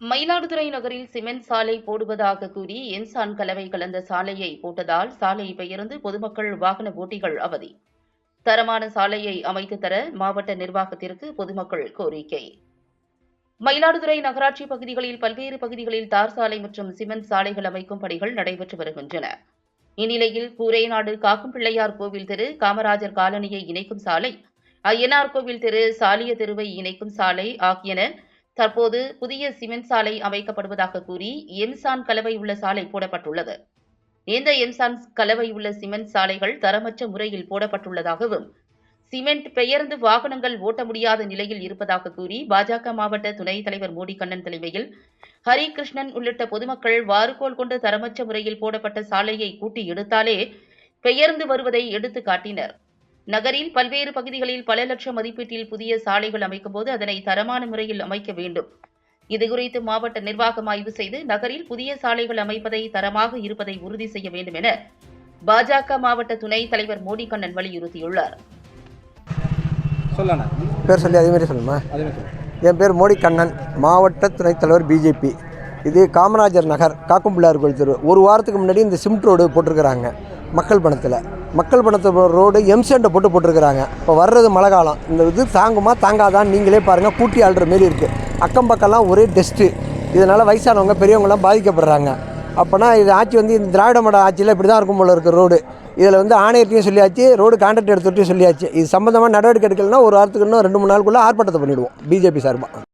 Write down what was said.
மயிலாடுதுறை நகரில் சிமெண்ட் சாலை போடுவதாக கூறி என்சான் கலவை கலந்த சாலையை போட்டதால் சாலை பெயர்ந்து பொதுமக்கள் வாகன ஓட்டிகள் அவதி. தரமான சாலையை அமைத்து தர மாவட்ட நிர்வாகத்திற்கு பொதுமக்கள் கோரிக்கை. மயிலாடுதுறை நகராட்சி பகுதிகளில் பல்வேறு பகுதிகளில் தார் சாலை மற்றும் சிமெண்ட் சாலைகள் அமைக்கும் பணிகள் நடைபெற்று வருகின்றன. இந்நிலையில் கூரைநாடு காக்கும் பிள்ளையார் கோவில் தெரு காமராஜர் காலனியை இணைக்கும் சாலை அய்யனார் கோவில் தெரு சாலிய தெருவை இணைக்கும் சாலை ஆகியன தற்போது புதிய சிமெண்ட் சாலை அமைக்கப்படுவதாக கூறி எம்சான் கலவை உள்ள சாலை போடப்பட்டுள்ளது. இந்த எம்சான் கலவை உள்ள சிமெண்ட் சாலைகள் தரமற்ற முறையில் போடப்பட்டுள்ளதாகவும் சிமெண்ட் பெயர்ந்து வாகனங்கள் ஓட்ட முடியாத நிலையில் இருப்பதாக கூறி பாஜக மாவட்ட துணைத் தலைவர் மோடி கண்ணன் தலைமையில் ஹரிகிருஷ்ணன் உள்ளிட்ட பொதுமக்கள் வாறுகோல் கொண்டு தரமற்ற முறையில் போடப்பட்ட சாலையை கூட்டி எடுத்தாலே பெயர்ந்து வருவதை எடுத்து காட்டினர் நகரில் பல்வேறு பகுதிகளில் பல லட்சம் மதிப்பீட்டில் புதிய சாலைகள் அமைக்கும்போது அதனை தரமான முறையில் அமைக்க வேண்டும். இதுகுறித்து மாவட்ட நிர்வாகம் ஆய்வு செய்து நகரில் புதிய சாலைகள் அமைப்பதை தரமாக இருப்பதை உறுதி செய்ய வேண்டும் என பாஜக மாவட்ட துணைத் தலைவர் மோடி கண்ணன் வலியுறுத்தியுள்ளார் பேர் சொல்லி அதே மாதிரி சொல்லுமா. என் பேர் மோடி கண்ணன் மாவட்ட துணைத் தலைவர் பிஜேபி. இது காமராஜர் நகர் காக்கும் பிள்ளையார் கோயில் தெரு. ஒரு வாரத்துக்கு முன்னாடி இந்த சிமெண்ட் ரோடு போட்டிருக்கிறாங்க மக்கள் பணத்தில். மக்கள் பணத்தை ரோடு எம்சேண்டை போட்டு போட்டிருக்கிறாங்க. இப்போ வர்றது மழை காலம். இந்த இது தாங்குமா தாங்காதான்னு நீங்களே பாருங்கள் கூட்டி ஆள்ற மாரி இருக்குது அக்கம் பக்கம்லாம் ஒரே டெஸ்ட்டு இதனால் வயசானவங்க பெரியவங்கலாம் பாதிக்கப்படுறாங்க. அப்போனா இது ஆட்சி வந்து இந்த திராவிட மட ஆட்சியில் இப்படி தான் இருக்கும் போல இருக்குது ரோடு. இதில் வந்து ஆணையர்ட்டையும் சொல்லியாச்சு ரோடு கான்ட்ராக்ட் எடுத்துகிட்டையும் சொல்லியாச்சு. இது சம்மந்தமாக நடவடிக்கை எடுக்கலைன்னா ஒரு வாரத்துக்கு இன்னும் ரெண்டு மூணு நாளுக்குள்ளே ஆர்ப்பாட்டத்தை பண்ணிவிடுவோம் பிஜேபி சார்பாக